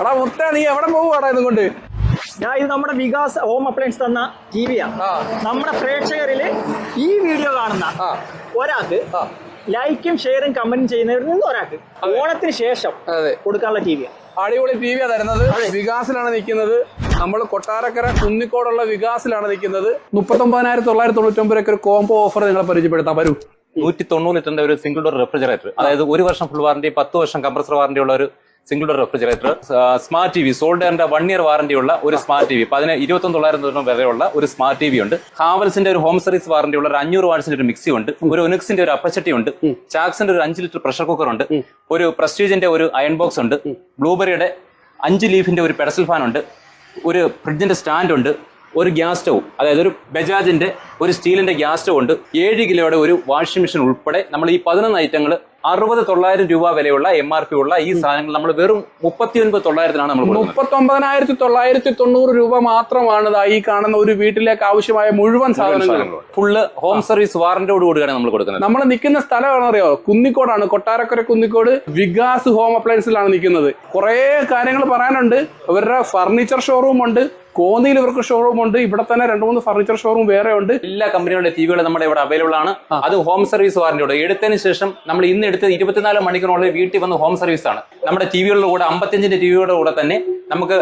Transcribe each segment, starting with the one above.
എടാ മുത്ത നീ എവിടെ പോവാടാ ഇതും കൊണ്ട്? ഞാൻ ഇത് നമ്മുടെ വികാസ് ഹോം അപ്ലയൻസ് തന്ന ടി വിയാണ് ആ. നമ്മുടെ പ്രേക്ഷകരിൽ ഈ വീഡിയോ കാണുന്ന ഒരാൾക്ക് ലൈക്കും ഷെയറും കമന്റും ചെയ്യുന്നവരിൽ നിന്ന് ഒരാൾക്ക് ഓണത്തിന് ശേഷം കൊടുക്കാനുള്ള ടി വിയാണ് അടിപൊളി ടി വിയാ തരുന്നത് വികാസിലാണ് നിൽക്കുന്നത്. നമ്മൾ കൊട്ടാരക്കര കുന്നിക്കോടുള്ള വികാസിലാണ് നിൽക്കുന്നത്. മുപ്പത്തൊമ്പതിനായിരത്തി തൊള്ളായിരത്തി ഒക്കെ ഒരു കോംബോ ഓഫർ നിങ്ങളെ പരിചയപ്പെടുത്താം. വരൂ. നൂറ്റി തൊണ്ണൂറ് ലിറ്ററിന്റെ ഒരു സിംഗിൾ ഡോർ റെഫ്രിജറേറ്റർ അതായത് ഒരു വർഷം ഫുൾ വാറന്റി പത്ത് വർഷം കംപ്രസർ വാറന്റി ഉള്ള ഒരു single door refrigerator smart T V സോൾഡറിന്റെ one year warranty ഉള്ള ഒരു സ്മാർട്ട് ടി വി പതിന് ഇരുപത്തൊന്ന് തൊള്ളായിരം തൊണ്ണൂറ് വരെയുള്ള ഒരു സ്മാർട്ട് ടി വി ഉണ്ട്. ഹാവൽസിന്റെ ഒരു ഹോം സർവീസ് വാറന്റി ഉള്ള ഒരു അഞ്ഞൂറ് വാട്സിന്റെ ഒരു മിക്സി ഉണ്ട്. ഒരു ഒനിക്സിന്റെ ഒരു അപ്പച്ചട്ടി ഉണ്ട്. ചാക്സിന്റെ ഒരു അഞ്ച് ലിറ്റർ പ്രഷർ കുക്കർ ഉണ്ട്. ഒരു പ്രസ്റ്റീജിന്റെ ഒരു അയൺ ബോക്സ് ഉണ്ട്. ബ്ലൂബെറിയുടെ അഞ്ച് ലീഫിന്റെ ഒരു പെഡസൽ ഫാൻ ഉണ്ട്. ഒരു ഫ്രിഡ്ജിന്റെ സ്റ്റാൻഡ് ഉണ്ട്. ഒരു ഗ്യാസ് സ്റ്റവ് അതായത് ഒരു ബജാജിന്റെ ഒരു സ്റ്റീലിന്റെ ഗ്യാസ് സ്റ്റവ് ഉണ്ട്. ഏഴ് കിലോയുടെ ഒരു വാഷിംഗ് മെഷീൻ ഉൾപ്പെടെ നമ്മൾ ഈ പതിനൊന്ന് ഐറ്റങ്ങൾ അറുപത് തൊള്ളായിരം രൂപ വിലയുള്ള എം ആർ പി ഉള്ള ഈ സാധനങ്ങൾ നമ്മൾ വെറും മുപ്പത്തി ഒൻപത് തൊള്ളായിരത്തിനാണ് നമ്മൾ മുപ്പത്തി ഒമ്പതിനായിരത്തി തൊള്ളായിരത്തി തൊണ്ണൂറ് രൂപ മാത്രമാണ് ഈ കാണുന്ന ഒരു വീട്ടിലേക്ക് ആവശ്യമായ മുഴുവൻ സാധനങ്ങളും. ഫുള്ള് ഹോം സർവീസ് വാറന്റിയോട് കൂടിയാണ് നമ്മൾ കൊടുക്കുന്നത്. നമ്മൾ നിൽക്കുന്ന സ്ഥലം അറിയോ കുന്നിക്കോടാണ്. കൊട്ടാരക്കര കുന്നിക്കോട് വികാസ് ഹോം അപ്ലയൻസിലാണ് നിൽക്കുന്നത്. കുറേ കാര്യങ്ങൾ പറയാനുണ്ട്. അവരുടെ ഫർണിച്ചർ ഷോറൂം ഉണ്ട്. കോന്നിയിൽ ഇവർക്ക് ഷോറൂം ഉണ്ട്. ഇവിടെ തന്നെ രണ്ട് മൂന്ന് ഫർണിച്ചർ ഷോറൂം വേറെ ഉണ്ട് എല്ലാ കമ്പനികളുടെ ടി വികളും നമ്മുടെ ഇവിടെ അവൈലബിൾ ആണ്. അത് ഹോം സർവീസ് വാറന്റിയോട് എടുത്തതിന് ശേഷം നമ്മൾ ഇന്ന് എടുത്ത് ഇരുപത്തിനാല് മണിക്കൂറിനുള്ളിൽ വീട്ടിൽ വന്ന് ഹോം സർവീസ് ആണ്. നമ്മുടെ ടിവികളുടെ കൂടെ അമ്പത്തിയഞ്ചിന്റെ ടിവിയുടെ കൂടെ തന്നെ നമുക്ക്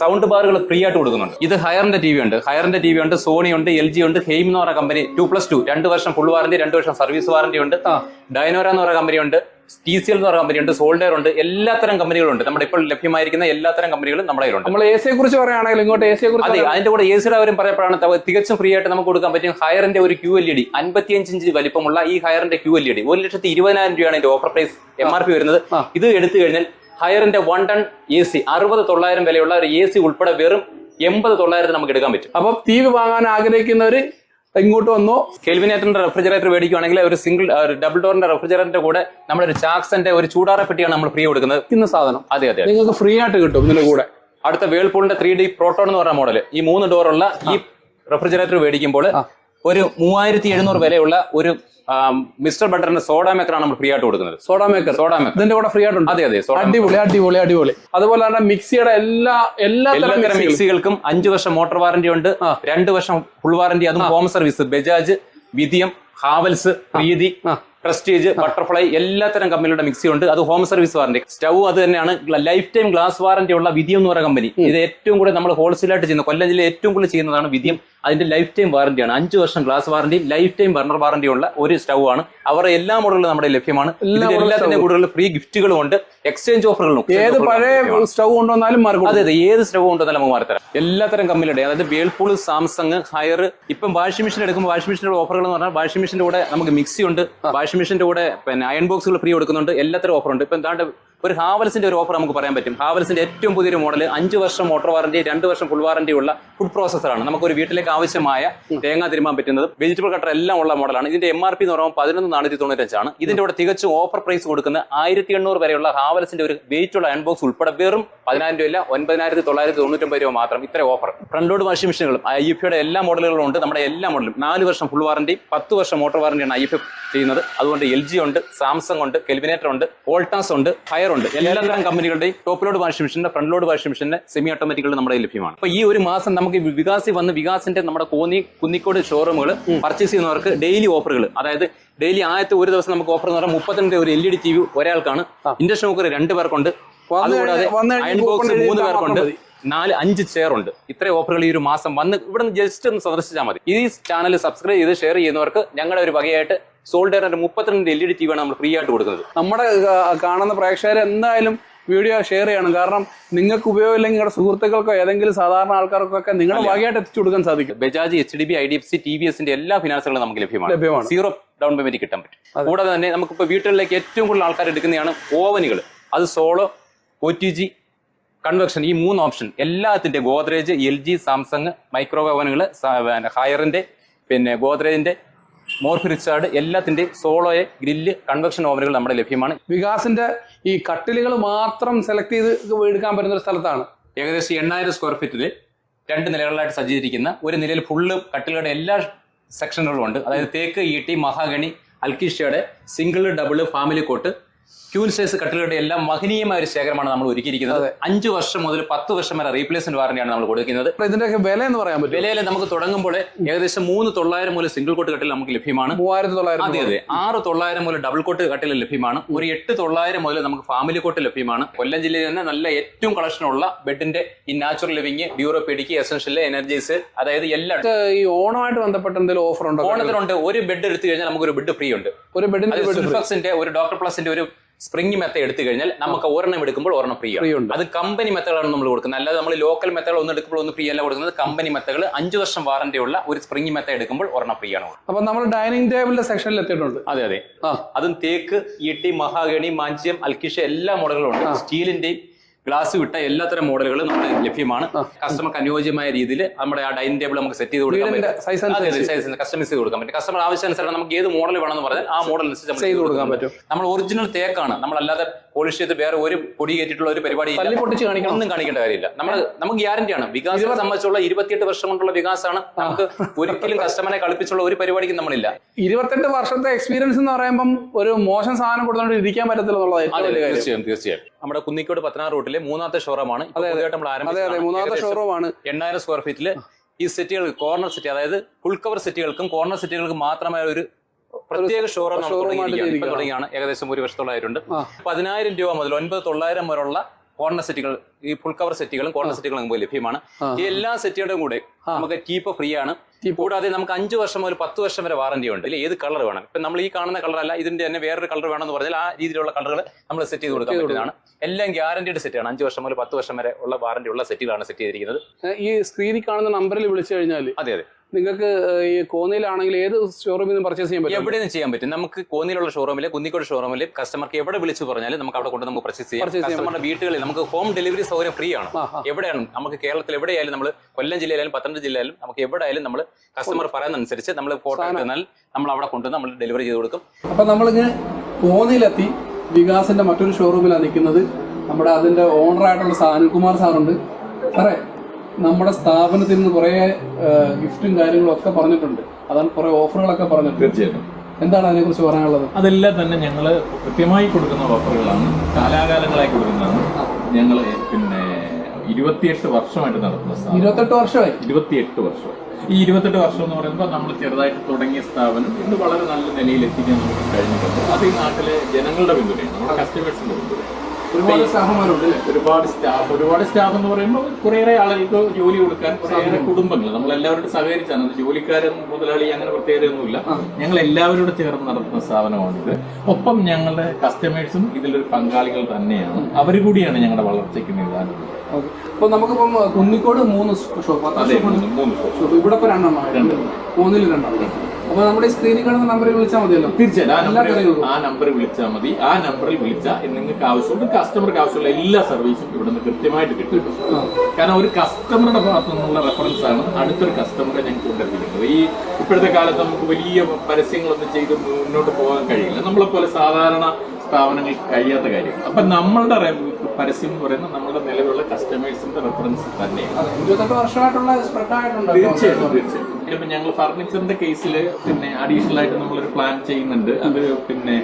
സൗണ്ട് ബാറുകൾ ഫ്രീ ആയിട്ട് കൊടുക്കുന്നുണ്ട്. ഇത് ഹയറിന്റെ ടി വി ഉണ്ട്. ഹയറിന്റെ ടി വി ഉണ്ട് സോണി ഉണ്ട് എൽ ജി ഉണ്ട് ഹെയിം എന്ന് പറയുന്ന കമ്പനി ടു പ്ലസ് ടു രണ്ട് വർഷം ഫുൾ വാറന്റി രണ്ട് വർഷം സർവീസ് വാറന്റി ഉണ്ട്. ഡൈനോറ എന്ന് പറയുന്ന കമ്പനി ഉണ്ട്. ടി സി എൽ എന്ന് പറയുന്ന കമ്പനി ഉണ്ട് സോൾഡർ ഉണ്ട് എല്ലാത്തരം കമ്പനികളുണ്ട് നമ്മുടെ ഇപ്പോൾ ലഭ്യമായിരിക്കുന്ന എല്ലാത്തരം കമ്പനികളും നമ്മുടെ കയ്യിലുണ്ട് നമ്മൾ എ സിയെ കുറിച്ച് പറയുകയാണെങ്കിൽ ഇങ്ങോട്ട് എ സിയെ കുറിച്ച് അതെ അതിന്റെ കൂടെ എ സിയുടെ കാര്യം പറയപ്പോഴാണ് തികച്ചും ഫ്രീ ആയിട്ട് നമുക്ക് കൊടുക്കാൻ പറ്റും. ഹയറിന്റെ ഒരു ക്യൂ എൽ ഇ ഡി അൻപത്തിയഞ്ച് ഇഞ്ച് വലിപ്പമുള്ള ഈ ഹയറിന്റെ ക്യൂ എൽ ഇ ഡി ഒരു ലക്ഷത്തി ഇരുപതിനായിരം രൂപയാണ് ഇതിന്റെ offer price M R P വരുന്നത്. ഇത് എടുത്തു കഴിഞ്ഞാൽ ഹയറിന്റെ വൺ ടൺ എ സി അറുപത് തൊള്ളായിരം വിലയുള്ള ഒരു എ സി ഉൾപ്പെടെ വെറും എൺപത് തൊള്ളായിരത്തിന് നമുക്ക് എടുക്കാൻ പറ്റും. അപ്പൊ ടി വി വാങ്ങാൻ ആഗ്രഹിക്കുന്നവര് ഇങ്ങോട്ട് വന്നോ. കെൽവിനേറ്ററിന്റെ റെഫ്രിജറേറ്റർ മേടിക്കുകയാണെങ്കിൽ ഒരു സിംഗിൾ ഡബിൾ ഡോറിന്റെ റെഫ്രിജറേറ്ററിന്റെ കൂടെ നമ്മുടെ ഒരു ചാക്സന്റെ ഒരു ചൂടാറ പെട്ടിയാണ് നമ്മൾ ഫ്രീ കൊടുക്കുന്നത്. ഇന്ന സാധനം. അതെ അതെ നിങ്ങൾക്ക് ഫ്രീ ആയിട്ട് കിട്ടും ഇതിന്റെ കൂടെ. അടുത്ത വേൾപൂളിന്റെ ത്രീ ഡി പ്രോട്ടോൺ എന്ന് പറഞ്ഞ മോഡൽ ഈ മൂന്ന് ഡോറുള്ള ഈ റെഫ്രിജറേറ്റർ മേടിക്കുമ്പോൾ ഒരു മൂവായിരത്തി എഴുന്നൂറ് വിലയുള്ള ഒരു മിസ്റ്റർ ബട്ടറിന്റെ സോഡാ ആണ് നമ്മൾ ഫ്രീ ആയിട്ട് കൊടുക്കുന്നത്. Soda maker? Soda maker. ഇതിന്റെ കൂടെ ഫ്രീ ആയിട്ടുണ്ട്? അതെ അതെ അടിപൊളി അടിപൊളി അടിപൊളി. അതുപോലെ തന്നെ മിക്സിയുടെ എല്ലാ എല്ലാ തരം മിക്സികൾക്കും അഞ്ചു വർഷം മോട്ടോർ വാറന്റി ഉണ്ട്. രണ്ട് വർഷം ഫുൾ വാറന്റി അതും home service Bajaj Vidiem Havells Preethi. Prestige Butterfly എല്ലാത്തരം കമ്പനികളുടെ മിക്സി ഉണ്ട്. അത് ഹോം സർവീസ് വാറന്റി സ്റ്റൗ അത് തന്നെയാണ്. ലൈഫ് ടൈം ഗ്ലാസ് വാറന്റി ഉള്ള വിധിയം എന്ന് പറയുന്ന കമ്പനി. ഇത് ഏറ്റവും കൂടുതൽ നമ്മൾ ഹോൾസെയിലായിട്ട് ചെയ്യുന്ന കൊല്ലം ജില്ലയിൽ ഏറ്റവും കൂടുതൽ ചെയ്യുന്നതാണ് വിധിയം. അതിന്റെ ലൈഫ് ടൈം വാറന്റിയാണ് അഞ്ച് വർഷം ഗ്ലാസ് വാറന്റിയും ലൈഫ് ടൈം ബർണർ വാറന്റി ഉള്ള ഒരു സ്റ്റൗ ആണ്. അവരുടെ എല്ലാ മോഡലുകളും നമ്മുടെ ലഭ്യമാണ്. എല്ലാത്തിന്റെ കൂടുതൽ ഫ്രീ ഗിഫ്റ്റുകളും ഉണ്ട്. എക്സ്ചേഞ്ച് ഓഫറുകളും ഏത് പഴയ സ്റ്റൗ കൊണ്ടുവന്നാലും മാറും അതെ അതെ. ഏത് സ്റ്റൗ കൊണ്ടുവന്നാലും നമുക്ക് മാറിത്തരാം എല്ലാത്തരം കമ്പനിയുടെ അതായത് വേൾപൂൾ സാംസങ് ഹയർ ഇപ്പം വാഷിംഗ് മെഷീൻ എടുക്കുമ്പോൾ വാഷിംഗ് മെഷീനുള്ള ഓഫറുകൾ എന്ന് പറഞ്ഞാൽ വാഷിംഗ് മെഷീന്റെ കൂടെ നമുക്ക് മിക്സി ഉണ്ട്. വാഷിംഗ് മെഷീന്റെ കൂടെ പിന്നെ അയൺ ബോക്സുകൾ ഫ്രീ കൊടുക്കുന്നുണ്ട്. എല്ലാത്തരം ഓഫർ ഉണ്ട്. ഇപ്പം എന്താണ്ട് ഒരു ഹാവൽസിന്റെ ഒരു ഓഫർ നമുക്ക് പറയാൻ പറ്റും. ഹാവൽസിന്റെ ഏറ്റവും പുതിയൊരു മോഡൽ അഞ്ച് വർഷം മോട്ടോർ വാറന്റി രണ്ട് വർഷം ഫുൾ വാറന്റി ഉള്ള ഫുഡ് പ്രോസസ്സറാണ് നമുക്ക് ഒരു വീട്ടിലേക്ക് ആവശ്യമായ തേങ്ങ തിരുമാൻ പറ്റുന്നത്. വെജിറ്റബിൾ കട്ടർ എല്ലാം ഉള്ള മോഡലാണ് ഇതിന്റെ എം ആർ പി എന്ന് പറയുമ്പോൾ പതിനൊന്ന് നാനൂറ്റി തൊണ്ണൂറ്റഞ്ചാണ് ഇതിന്റെ കൂടെ തികച്ചും ഓഫർ പ്രൈസ് കൊടുക്കുന്ന ആയിരത്തി എണ്ണൂറ് വരെയുള്ള ഹാവൽസിന്റെ ഒരു വെയിറ്റ് ഉള്ള അൺബോക്സ് ഉൾപ്പെടെ വെറും പതിനായിരം രൂപ ഒൻപതിനായിരത്തി തൊള്ളായിരത്തി തൊണ്ണൂറ്റൊമ്പത് രൂപ മാത്രം ഇത്ര ഓഫർ ഫ്രണ്ട് ലോഡ് വാഷിംഗ് മെഷീനുകളും ഐ എല്ലാ മോഡലുകളും ഉണ്ട്. നമ്മുടെ എല്ലാ മോഡലും നാല് വർഷം ഫുൾ വാറന്റി പത്ത് വർഷം മോട്ടോർ വാറന്റിയാണ് ഐ എഫ് ചെയ്യുന്നത്. അതുകൊണ്ട് എൽ ജി ഉണ്ട് സാംസങ് ഉണ്ട് കെൽവിനേറ്റർ ഉണ്ട് വോൾട്ടാസ് ഉണ്ട് ഹയർ ഉണ്ട് എല്ലാത്തരം കമ്പനികളുടെയും ടോപ്പ് ലോഡ് വാഷിംഗ് മെഷീന്റെ ഫ്രണ്ട് ലോഡ് വാഷിംഗ് മെഷീന്റെ സെമി ഓട്ടോമാറ്റിക്കുകൾ നമ്മുടെ ലഭ്യമാണ്. അപ്പൊ ഈ ഒരു മാസം നമുക്ക് വികാസി വന്ന് വികാസിന്റെ നമ്മുടെ കോന്നി കുന്നിക്കോട് ഷോറൂമുകൾ പർച്ചേസ് ചെയ്യുന്നവർക്ക് ഡെയിലി ഓഫറുകൾ അതായത് ഡെയിലി ആദ്യത്തെ ഒരു ദിവസം നമുക്ക് ഓഫർ എന്ന് പറഞ്ഞാൽ മുപ്പത്തിരണ്ട് ഒരു L E D T V ഒരാൾക്കാണ്. Induction cooker രണ്ട് പേർക്കുണ്ട്. അതുകൂടാതെ അയൺ ബോക്സ് മൂന്ന് പേർക്കുണ്ട്. നാല് അഞ്ച് ചെയർ ഉണ്ട്. ഇത്രയും ഓഫറുകൾ ഈ ഒരു മാസം വന്ന് ഇവിടെ നിന്ന് ജസ്റ്റ് ഒന്ന് സന്ദർശിച്ചാൽ മതി. ഈ ചാനൽ സബ്സ്ക്രൈബ് ചെയ്ത് ഷെയർ ചെയ്യുന്നവർക്ക് ഞങ്ങളുടെ ഒരു വകയായിട്ട് സോൾഡറിന്റെ മുപ്പത്തിരണ്ട് എൽ ഇ ഡി ടി വിയാണ് നമ്മൾ ഫ്രീ ആയിട്ട് കൊടുക്കുന്നത്. നമ്മുടെ കാണുന്ന പ്രേക്ഷകർ എന്തായാലും വീഡിയോ ഷെയർ ചെയ്യണം. കാരണം നിങ്ങൾക്ക് ഉപയോഗമില്ലെങ്കിൽ നിങ്ങളുടെ സുഹൃത്തുക്കൾക്കോ ഏതെങ്കിലും സാധാരണ ആൾക്കാർക്കൊക്കെ നിങ്ങളുടെ വകയായിട്ട് എത്തിച്ചു കൊടുക്കാൻ സാധിക്കും. Bajaj H D B I D F C T V എസിന്റെ എല്ലാ ഫിനാൻസുകളും നമുക്ക് ലഭ്യമാണ്. ലഭ്യമാണ്. സീറോ ഡൗൺ പേയ്മെന്റ് കിട്ടാൻ പറ്റും. കൂടാതെ തന്നെ നമുക്കിപ്പോൾ വീട്ടിലേക്ക് ഏറ്റവും കൂടുതൽ ആൾക്കാർ എടുക്കുന്നതാണ് ഓവനുകൾ അത് solo O T G convection ഈ മൂന്ന് ഓപ്ഷൻ എല്ലാത്തിന്റെ ഗോദ്രേജ് എൽ ജി സാംസങ് മൈക്രോവേവനുകൾ ഹയറിന്റെ പിന്നെ ഗോദ്രേജിന്റെ മോർഫ് റിച്ചാർഡ് എല്ലാത്തിന്റെ സോളോയെ ഗ്രില്ല് കൺവെക്ഷൻ ഓവനുകൾ നമ്മുടെ ലഭ്യമാണ്. വികാസിന്റെ ഈ കട്ടിലുകൾ മാത്രം സെലക്ട് ചെയ്ത് എടുക്കാൻ പറ്റുന്ന ഒരു സ്ഥലത്താണ്. ഏകദേശം എണ്ണായിരം സ്ക്വയർ ഫീറ്റിൽ രണ്ട് നിലകളിലായിട്ട് സജ്ജീകരിക്കുന്ന ഒരു നിലയിൽ ഫുള്ള് കട്ടിലുകളുടെ എല്ലാ സെക്ഷനുകളും ഉണ്ട്. അതായത് തേക്ക് ഈട്ടി mahogany അൽക്കിഷയുടെ single double family cot queen size കട്ടിലുകളുടെ എല്ലാം മഹനീയമായ ഒരു ശേഖരമാണ് നമ്മൾ ഒരുക്കിയിരിക്കുന്നത്. അഞ്ച് വർഷം മുതൽ പത്ത് വർഷം വരെ റീപ്ലേസ്മെന്റ് വാറന്റിയാണ് നമ്മൾ കൊടുക്കുന്നത്. ഇതിന്റെയൊക്കെ വില എന്ന് പറയാൻ പറ്റും വിലയിൽ നമുക്ക് തുടങ്ങുമ്പോൾ ഏകദേശം മൂന്ന് തൊള്ളായിരം മുതൽ സിംഗിൾ കോട്ട് കട്ടിൽ നമുക്ക് ലഭ്യമാണ്. മൂവായിരത്തി തൊള്ളായിരം അതെ അതെ. ആറ് തൊള്ളായിരം മുതൽ ഡബിൾ കോട്ട് കട്ടിൽ ലഭ്യമാണ്. ഒരു എട്ട് തൊള്ളായിരം മുതൽ നമുക്ക് ഫാമിലി കോട്ട് ലഭ്യമാണ്. കൊല്ലം ജില്ലയിൽ തന്നെ നല്ല ഏറ്റവും കളക്ഷൻ ഉള്ള ബെഡിന്റെ ഈ natural living Duropedic essential energies അതായത് എല്ലാം ഈ ഓണമായിട്ട് ബന്ധപ്പെട്ട എന്തെങ്കിലും ഓഫർ ഉണ്ടോ? ഓണത്തിനുണ്ട്. ഒരു ബെഡ് എടുത്തു കഴിഞ്ഞാൽ നമുക്ക് ഒരു ബെഡ് ഫ്രീ ഉണ്ട് ഒരു ബെഡിന്റെ ഒരു ഡോക്ടർ പ്ലസിന്റെ ഒരു സ്പ്രിംഗ് മെത്തേഡ് എടുത്തു കഴിഞ്ഞാൽ നമുക്ക് ഒരെണ്ണം എടുക്കുമ്പോൾ ഒരെണ്ണം ഫ്രീ ആണ്. അത് കമ്പനി മെത്തേഡാണ് നമ്മൾ കൊടുക്കുന്നത്. അല്ലാതെ നമ്മൾ ലോക്കൽ മെത്തേഡ് ഒന്ന് എടുക്കുമ്പോൾ ഒന്ന് ഫ്രീ അല്ല കൊടുക്കുന്നത്. കമ്പനി മെത്തേഡ് അഞ്ച് വർഷം വാറന്റി ഉള്ള ഒരു സ്പ്രിംഗ് മെത്തേഡ് എടുക്കുമ്പോൾ ഒരെണ്ണം ഫ്രീ ആണ്. അപ്പൊ നമ്മൾ ഡൈനിങ് ടേബിളിന്റെ സെക്ഷനിൽ എത്തിയിട്ടുണ്ട്. അതെ അതെ. അതും തേക്ക് ഈട്ടി മഹാഗണി മാഞ്ചിയം അൽക്കിഷ എല്ലാ മോഡലുകളും ഉണ്ട്. സ്റ്റീലിന്റെയും ഗ്ലാസ് വിട്ട എല്ലാത്തരം മോഡലുകളും നമുക്ക് ലഭ്യമാണ്. കസ്റ്റമർക്ക് അനുയോജ്യമായ രീതിയിൽ നമ്മുടെ ആ ഡൈനിങ് ടേബിൾ നമുക്ക് സെറ്റ് ചെയ്ത് കൊടുക്കാൻ പറ്റും. സൈസ് കസ്റ്റമൈസ് ചെയ്ത് കൊടുക്കാൻ പറ്റും. കസ്റ്റമർ ആവശ്യാനുസരണം നമുക്ക് ഏത് മോഡൽ വേണമെന്ന് പറഞ്ഞാൽ ആ മോഡൽ അനുസരിച്ച് നമ്മൾ ചെയ്ത് കൊടുക്കാൻ പറ്റും. നമ്മൾ ഒറിജിനൽ തേക്കാണ്. നമ്മൾ അല്ലാതെ പോളിഷ് ചെയ്ത് വേറെ ഒരു പൊടി കയറ്റിയിട്ടുള്ള ഒരു പരിപാടി പൊട്ടിച്ച് കാണിക്കണം. ഒന്നും കാണിക്കേണ്ട കാര്യമില്ല. നമ്മൾ നമുക്ക് ഗ്യാരണ്ടിയാണ് വികാസത്തെ സംബന്ധിച്ചുള്ള ഇരുപത്തിയെട്ട് വർഷം കൊണ്ടുള്ള വികാസമാണ് നമുക്ക് ഒരിക്കലും കസ്റ്റമറെ കളിപ്പിച്ചുള്ള ഒരു പരിപാടിക്ക് നമ്മളില്ല. ഇരുപത്തെട്ട് വർഷത്തെ എക്സ്പീരിയൻസ് എന്ന് പറയുമ്പം ഒരു മോശം സാധനം കൊടുത്തോണ്ട് ഇരിക്കാൻ പറ്റത്തില്ല എന്നുള്ളത് തീർച്ചയായും തീർച്ചയായും. നമ്മുടെ കുന്നിക്കോട് പത്തനാറ് റൂട്ടിലെ മൂന്നാമത്തെ ഷോറൂമാണ്. നമ്മൾ അതെ മൂന്നാമത്തെ ഷോറൂമാണ്. ഷോറൂം ആണ് എണ്ണായിരം സ്ക്വയർ ഫീറ്റിൽ ഈ സെറ്റുകൾ കോർണർ സെറ്റ് അതായത് ഫുൾ കവർ സെറ്റുകൾക്കും കോർണർ സെറ്റുകൾക്കും മാത്രമായ ഒരു പ്രത്യേക ഷോറൂം തുടങ്ങിയാണ്. ഏകദേശം ഒരു വർഷത്തോളമായിട്ടുണ്ട് ആ. പതിനായിരം രൂപ മുതൽ ഒൻപത് തൊള്ളായിരം വരെയുള്ള കോർണർ സെറ്റുകൾ ഈ ഫുൾ കവർ സെറ്റുകളും കോർണർ സെറ്റുകളും നമുക്ക് ലഭ്യമാണ്. ഈ എല്ലാ സെറ്റുകളുടെയും കൂടെ നമുക്ക് ടീപ്പ് ഫ്രീ ആണ്. കൂടാതെ നമുക്ക് അഞ്ച് വർഷം മുതൽ പത്ത് വർഷം വരെ വാറന്റി ഉണ്ട്. ഏത് കളർ വേണം? ഇപ്പൊ നമ്മൾ ഈ കാണുന്ന കളർ അല്ല ഇതിന്റെ തന്നെ വേറൊരു കളർ വേണമെന്ന് പറഞ്ഞാൽ ആ രീതിയിലുള്ള കളറുകൾ നമ്മൾ സെറ്റ് ചെയ്ത് കൊടുക്കാൻ പറ്റുന്നതാണ്. എല്ലാം ഗ്യാരണ്ടീഡ് സെറ്റാണ് അഞ്ച് വർഷം മുതൽ പത്ത് വർഷം വരെ ഉള്ള വാറന്റി ഉള്ള സെറ്റുകളാണ് സെറ്റ് ചെയ്തിരിക്കുന്നത്. ഈ സ്ക്രീനിൽ കാണുന്ന നമ്പറിൽ വിളിച്ചു കഴിഞ്ഞാൽ അതെ അതെ. നിങ്ങൾക്ക് ഈ കോന്നിയിലാണെങ്കിൽ ഏത് ഷോറൂമിൽ നിന്ന് പർച്ചേസ് ചെയ്യാൻ പറ്റും? എവിടെ നിന്ന് ചെയ്യാൻ പറ്റും. നമുക്ക് കോന്നിയിലുള്ള ഷോറൂമിൽ കുന്നിക്കോട് ഷോറൂമിൽ കസ്റ്റമർക്ക് എവിടെ വിളിച്ചു പറഞ്ഞാലും നമുക്ക് അവിടെ കൊണ്ട് നമുക്ക് പർച്ചേസ് ചെയ്യാം. കസ്റ്റമറുടെ വീട്ടുകളിൽ നമുക്ക് ഹോം ഡെലിവറി സൗകര്യം ഫ്രീ ആണ്. എവിടെയാണ്? നമുക്ക് കേരളത്തിൽ എവിടെയായാലും നമ്മൾ കൊല്ലം ജില്ലയിലായാലും പത്തനംതിട്ട ജില്ലയിലും നമുക്ക് എവിടെയായാലും നമ്മൾ കസ്റ്റമർ പറയുന്നതനുസരിച്ച് നമ്മൾ ഫോട്ടോ എടുത്താൽ നമ്മൾ അവിടെ കൊണ്ടുവന്ന് നമ്മൾ ഡെലിവറി ചെയ്ത് കൊടുക്കും. അപ്പൊ നമ്മളിങ്ങനെ കോന്നിയിലെത്തി വികാസിന്റെ മറ്റൊരു ഷോറൂമിലാണ് നിൽക്കുന്നത് നമ്മുടെ അതിന്റെ ഓണറായിട്ടുള്ള സാനുകുമാർ സാറുണ്ട്. സാറേ നമ്മുടെ സ്ഥാപനത്തിൽ നിന്ന് കുറെ ഗിഫ്റ്റും കാര്യങ്ങളും ഒക്കെ പറഞ്ഞിട്ടുണ്ട്. അതാണ് കുറെ ഓഫറുകളൊക്കെ പറഞ്ഞിട്ടുണ്ട്. തീർച്ചയായിട്ടും. എന്താണ് അതിനെ കുറിച്ച് പറയാനുള്ളത്? അതെല്ലാം തന്നെ ഞങ്ങൾ കൃത്യമായി കൊടുക്കുന്ന ഓഫറുകളാണ്. കാലാകാലങ്ങളായി കൊടുക്കുന്നതാണ്. ഞങ്ങൾ പിന്നെ ഇരുപത്തിയെട്ട് വർഷമായിട്ട് നടത്തുന്ന സ്ഥാപനം. ഇരുപത്തെട്ട് വർഷമായി? ഇരുപത്തിയെട്ട് വർഷം. ഈ ഇരുപത്തെട്ട് വർഷം എന്ന് പറയുമ്പോൾ നമ്മൾ ചെറുതായിട്ട് തുടങ്ങിയ സ്ഥാപനം ഇന്ന് വളരെ നല്ല നിലയിൽ എത്തിക്കാൻ നമുക്ക് കഴിഞ്ഞിട്ടുണ്ട്. അത് ഈ നാട്ടിലെ ജനങ്ങളുടെ പിന്തുണയാണ്. നമ്മുടെ കസ്റ്റമേഴ്സിന്റെ പിന്തുണ ഒരുപാട് സ്റ്റാഫുമാരുണ്ട് ഒരുപാട് സ്റ്റാഫ്. ഒരുപാട് സ്റ്റാഫ് എന്ന് പറയുമ്പോൾ കുറേയേറെ ആളുകൾക്ക് ജോലി കൊടുക്കാൻ കുറേയേറെ കുടുംബങ്ങൾ. നമ്മൾ എല്ലാവരോടും സഹകരിച്ചാണ് ജോലിക്കാരൻ മുതലാളി അങ്ങനെ പ്രത്യേകതയൊന്നുമില്ല. ഞങ്ങൾ എല്ലാവരോടും ചേർന്ന് നടത്തുന്ന സ്ഥാപനമാണിത്. ഒപ്പം ഞങ്ങളുടെ കസ്റ്റമേഴ്സും ഇതിലൊരു പങ്കാളികൾ തന്നെയാണ്. അവർ കൂടിയാണ് ഞങ്ങളുടെ വളർച്ചയ്ക്ക് ഓക്കെ. അപ്പൊ നമുക്കിപ്പം കുന്നിക്കോട് മൂന്ന് ഷോപ്പ് മൂന്ന് ഷോപ്പ്. ഇവിടെ രണ്ടെണ്ണം മൂന്നിൽ രണ്ടെണ്ണം. അപ്പൊ നമ്മുടെ സ്ക്രീനിൽ കാണുന്ന നമ്പറിൽ വിളിച്ചാൽ മതിയല്ലോ. തീർച്ചയായിട്ടും. ആ നമ്പറിൽ നമ്പർ വിളിച്ചാൽ മതി. ആ നമ്പറിൽ വിളിച്ചാൽ നിങ്ങൾക്ക് ആവശ്യമുണ്ട്. കസ്റ്റമർക്ക് ആവശ്യമുള്ള എല്ലാ സർവീസും ഇവിടെ നിന്ന് കൃത്യമായിട്ട് കിട്ടും. കാരണം ഒരു കസ്റ്റമറുടെ ഭാഗത്തു നിന്നുള്ള റെഫറൻസ് ആണ് അടുത്തൊരു കസ്റ്റമറെ ഞങ്ങൾക്ക് കൊണ്ടെത്തിക്കുന്നത് ഈ ഇപ്പോഴത്തെ കാലത്ത് നമുക്ക് വലിയ പരസ്യങ്ങളൊന്നും ചെയ്ത് മുന്നോട്ട് പോകാൻ കഴിയില്ല. നമ്മളെ പോലെ സാധാരണ സ്ഥാപനങ്ങൾക്ക് കഴിയാത്ത കാര്യം. അപ്പൊ നമ്മളുടെ പരസ്യം എന്ന് പറയുന്നത് നമ്മുടെ നിലവിലുള്ള കസ്റ്റമേഴ്സിന്റെ റെഫറൻസ് തന്നെയാണ്. ഇരുപത്തെട്ട് വർഷമായിട്ടുള്ള സ്പ്രെഡ് ആയിട്ടുണ്ട് തീർച്ചയായിട്ടും തീർച്ചയായിട്ടും. ഇപ്പൊ ഞങ്ങൾ ഫർണിച്ചറിന്റെ കേസിൽ പിന്നെ അഡീഷണൽ ആയിട്ട് നമ്മളൊരു പ്ലാൻ ചെയ്യുന്നുണ്ട്. അത് പിന്നെ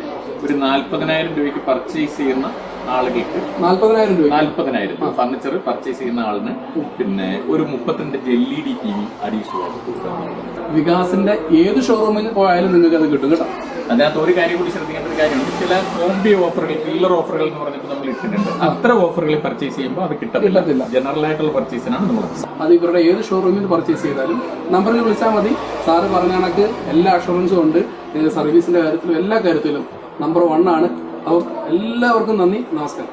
ഒരു നാല്പതിനായിരം രൂപയ്ക്ക് പർച്ചേസ് ചെയ്യുന്ന ആളുകൾക്ക് നാല്പതിനായിരം രൂപ നാല്പതിനായിരം ഫർണിച്ചർ പർച്ചേസ് ചെയ്യുന്ന ആളിന് പിന്നെ ഒരു മുപ്പത്തിരണ്ട് L E D T V additional ആയിട്ട് വികാസിന്റെ ഏത് ഷോറൂമിൽ പോയാലും നിങ്ങൾക്ക് അത് കിട്ടും കേട്ടോ. അതിനകത്ത് ഒരു കാര്യം കൂടി ശ്രദ്ധിക്കേണ്ട ഒരു കാര്യമുണ്ട് ചില കോമ്പി ഓഫറുകൾ കില്ലർ ഓഫറുകൾ എന്ന് പറഞ്ഞിട്ട് നമ്മൾ ഇട്ടിട്ടുണ്ട്. അത്ര ഓഫറുകൾ പർച്ചേസ് ചെയ്യുമ്പോൾ അത് കിട്ടത്തില്ല. ജനറൽ ആയിട്ടുള്ള പർച്ചേസിനാണ് നമ്മൾ. അത് ഇവരുടെ ഏത് ഷോറൂമിൽ പർച്ചേസ് ചെയ്താലും നമ്പറിൽ വിളിച്ചാൽ മതി. സാറ് പറഞ്ഞ കണക്ക് എല്ലാ അഷുറൻസും ഉണ്ട്. സർവീസിന്റെ കാര്യത്തിലും എല്ലാ കാര്യത്തിലും നമ്പർ വൺ ആണ്. അപ്പോൾ എല്ലാവർക്കും നന്ദി. നമസ്കാരം.